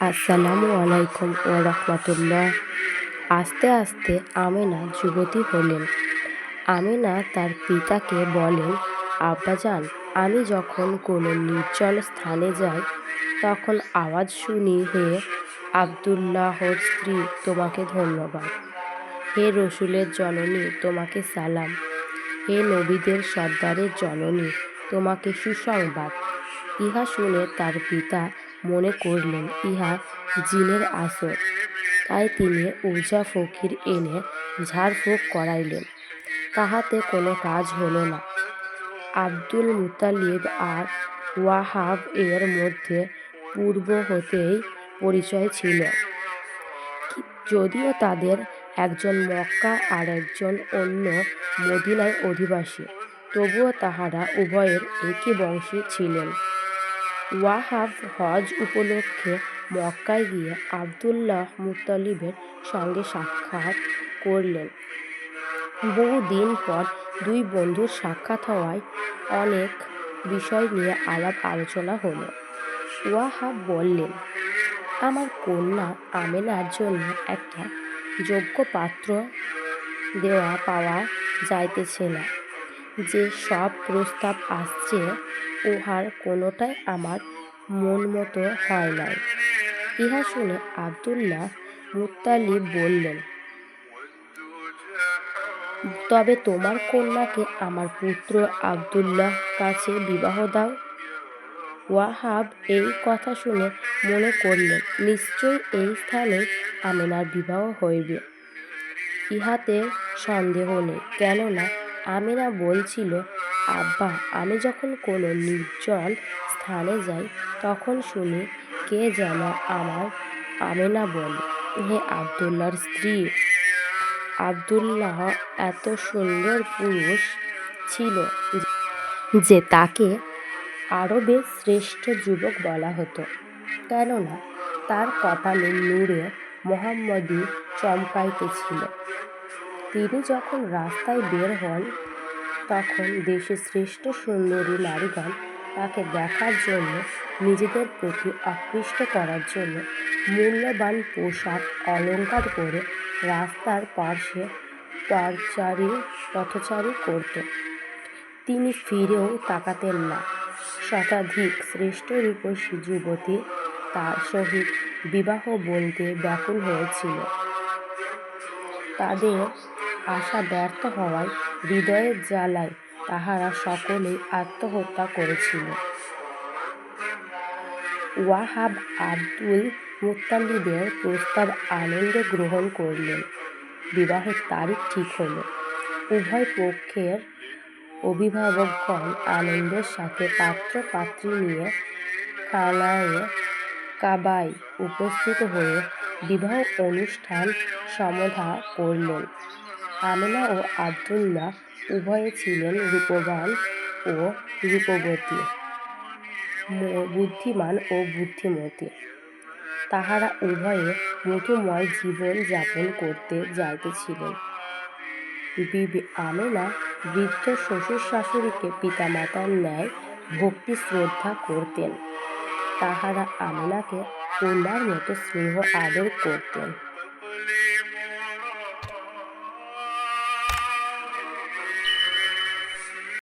আসসালামু আলাইকুম ও রহমতুল্লাহ। আস্তে আস্তে আমেনা যুবতী হলেন। আমেনা তার পিতাকে বলেন, আব্বাজান, আমি যখন কোনো নির্জন স্থানে যাই, তখন আওয়াজ শুনি, হে আবদুল্লাহর স্ত্রী, তোমাকে ধন্যবাদ। হে রসুলের জননী, তোমাকে সালাম। হে নবীদের সর্দারের জননী, তোমাকে সুসংবাদ। ইহা শুনে তার পিতা মনে করলেন, ইহা জিনের আসর তাই তিনি ওঝা ফকির এনে ঝাড়ফুঁক করাইলেন। তাহাতে কোনো কাজ হলো না। আব্দুল মুতালিব আর ওয়াহাব এর মধ্যে পূর্ব হতেই পরিচয় ছিল। যদিও তাদের একজন মক্কা আর একজন অন্য মদিনায় অধিবাসী, তবুও তাহারা উভয়ের একই বংশী ছিলেন। ওয়াহাব হজ উপলক্ষে মক্কায় গিয়ে আবদুল্লাহ মুত্তালিবের সঙ্গে সাক্ষাৎ করলেন। বহু দিন পর দুই বন্ধুর সাক্ষাৎ হওয়ায় অনেক বিষয় নিয়ে আলাপ আলোচনা হলো। ওয়াহাব বললেন, আমার কন্যা আমেনার জন্য একটা যোগ্য পাত্র দেওয়া পাওয়া যাইতেছে না। যে সব প্রস্তাব আসছে উহার কোনোটাই আমার মন মতো হয় নাই। ইহা শুনে আবদুল্লাহ মুত্তালিব বললেন, তবে তোমার কন্যাকে আমার পুত্র আবদুল্লাহ কাছে বিবাহ দাও। ওয়াহাব এই কথা শুনে মনে করলেন, নিশ্চয়ই এই স্থানে আমেনার বিবাহ হইবে। ইহাতে সন্দেহ নেই। কেননা আমেনা বলছিল আব্বা, আমি যখন কোনো নির্জন স্থানে যাই, তখন শুনি, কে যেন আমার আমেনা বলে? হে আবদুল্লাহর স্ত্রী। আবদুল্লাহ এত সুন্দর পুরুষ ছিল যে তাকে আরবে শ্রেষ্ঠ যুবক বলা হতো। কেননা তার কপালে নূরে মোহাম্মদী চমকাইতেছিল। তিনি যখন রাস্তায় বের হন তখন দেশের শ্রেষ্ঠ সুন্দরী নারীগণ তাকে দেখার জন্য নিজেদের প্রতি আকৃষ্ট করার জন্য মূল্যবান পোশাক অলংকার করে রাস্তার পার্শ্বে পথচারী পথচারী করত। তিনি ফিরেও তাকাতেন না। শতাধিক শ্রেষ্ঠ রূপসী যুবতী তার সহিত বিবাহ বলতে ব্যাকুল হয়েছিল। তাদের আশা ব্যর্থ হওয়ায় হৃদয়ের জ্বালায় তাহারা সকলেই আত্মহত্যা করেছিল। ওয়াহাব আব্দুল মুত্তালিবের প্রস্তাব আনন্দে গ্রহণ করলেন। বিবাহের তারিখ ঠিক হল। উভয় পক্ষের অভিভাবকগণ আনন্দের সাথে পাত্র পাত্রী নিয়ে খানায় কাবায় উপস্থিত হয়ে বিবাহ অনুষ্ঠান সমাধা করলেন। আমেনা ও আবদুল্লাহ উভয়ে ছিলেন রূপবান ও রূপবতী বুদ্ধিমান ও বুদ্ধিমতী। তাহারা উভয়ে মধুময় জীবন যাপন করতে যাইতেছিলেন। বিবি আমেনা বৃদ্ধ শ্বশুর শাশুড়িকে পিতামাতার ন্যায় ভক্তি শ্রদ্ধা করতেন। তাহারা আমেনাকে কন্যার মতো স্নেহ আদর করতেন।